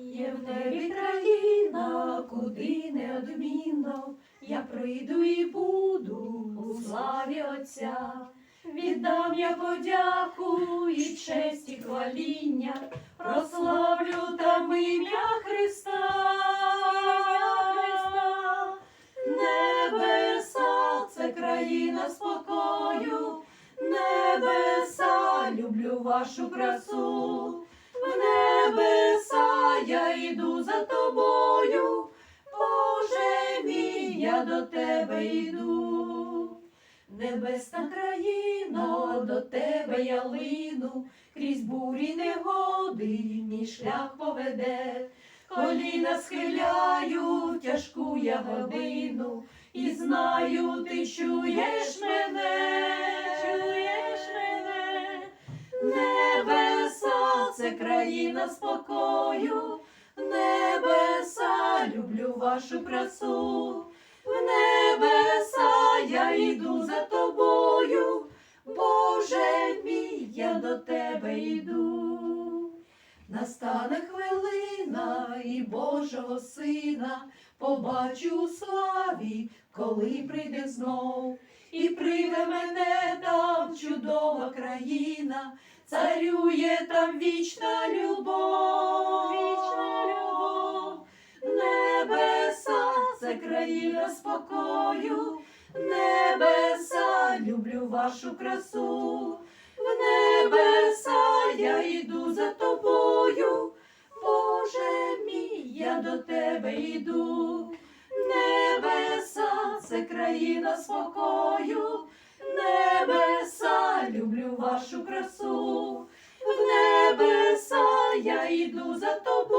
Є в небі країна, куди неодмінно я прийду і буду у славі Отця. Віддам я подяку і честь і хваління, прославлю там ім'я Христа. Небеса це країна спокою, небеса, люблю вашу красу. В небеса я йду за тобою, Боже мій, я до тебе йду. Небесна країно, до тебе я лину, крізь бурі негоди, мій шлях поведе, коліна схиляю тяжку я годину, і знаю, ти чуєш мене, це країна спокою, небеса, люблю вашу красу, в небеса я йду за тобою, Боже мій, я до тебе йду. Настане хвилина і Божого Сина побачу у славі, коли прийде знов, і прийде мене там чудова країна, царює там вічна любов, вічна любов, небеса це країна спокою, небеса, люблю вашу красу, в небеса я йду за тобою, Боже мій, я до тебе йду. Небеса це країна спокою, небеса, люблю вашу красу, в небеса я йду за тобою.